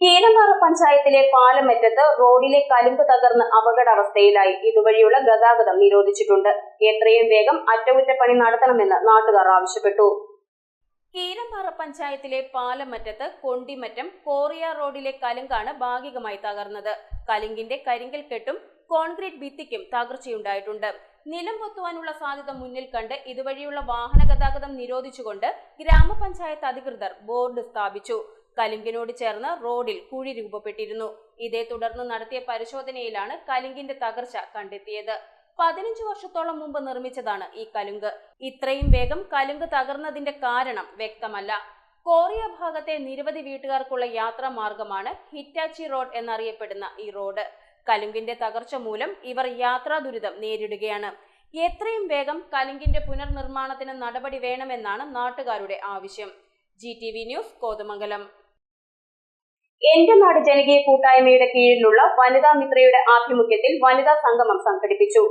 കീരമ്പാറ പഞ്ചായത്തിലെ പാലമറ്റത്ത് റോഡിലെ കലുമ്പ് തകർന്ന് അപകടാവസ്ഥയിലായി. ഇതുവഴിയുള്ള ഗതാഗതം നിരോധിച്ചിട്ടുണ്ട്. എത്രയും വേഗം അറ്റകുറ്റപ്പണി നടത്തണമെന്ന് നാട്ടുകാർ ആവശ്യപ്പെട്ടു. കീരമ്പാറ പഞ്ചായത്തിലെ പാലമറ്റത്ത് കൊണ്ടിമറ്റം കോറിയ റോഡിലെ കലുങ്കാണ് ഭാഗികമായി തകർന്നത്. കലുങ്കിന്റെ കരിങ്കൽ കെട്ടും കോൺക്രീറ്റ് ഭിത്തിക്കും തകർച്ചയുണ്ടായിട്ടുണ്ട്. നിലം പൊത്തുവാനുള്ള സാധ്യത മുന്നിൽ കണ്ട് ഇതുവഴിയുള്ള വാഹന ഗതാഗതം നിരോധിച്ചുകൊണ്ട് ഗ്രാമപഞ്ചായത്ത് അധികൃതർ ബോർഡ് സ്ഥാപിച്ചു. കലുങ്കിനോട് ചേർന്ന് റോഡിൽ കുഴി രൂപപ്പെട്ടിരുന്നു. ഇതേ തുടർന്ന് നടത്തിയ പരിശോധനയിലാണ് കലിങ്കിന്റെ തകർച്ച കണ്ടെത്തിയത്. പതിനഞ്ചു വർഷത്തോളം മുമ്പ് നിർമ്മിച്ചതാണ് ഈ കലുങ്ക്. ഇത്രയും വേഗം കലുങ്ക് തകർന്നതിന്റെ കാരണം വ്യക്തമല്ല. കോറിയ ഭാഗത്തെ നിരവധി വീട്ടുകാർക്കുള്ള യാത്രാ മാർഗമാണ് ഹിറ്റാച്ചി റോഡ് എന്നറിയപ്പെടുന്ന ഈ റോഡ്. കലുങ്കിന്റെ തകർച്ച മൂലം ഇവർ യാത്രാ ദുരിതം നേരിടുകയാണ്. എത്രയും വേഗം കലുങ്കിന്റെ പുനർനിർമ്മാണത്തിന് നടപടി വേണമെന്നാണ് നാട്ടുകാരുടെ ആവശ്യം. G T V news Kothamangalam. എന്റെ നാട് ജനകീയ കൂട്ടായ്മയുടെ കീഴിലുള്ള വനിതാ മിത്രയുടെ ആഭിമുഖ്യത്തിൽ വനിതാ സംഗമം സംഘടിപ്പിച്ചു.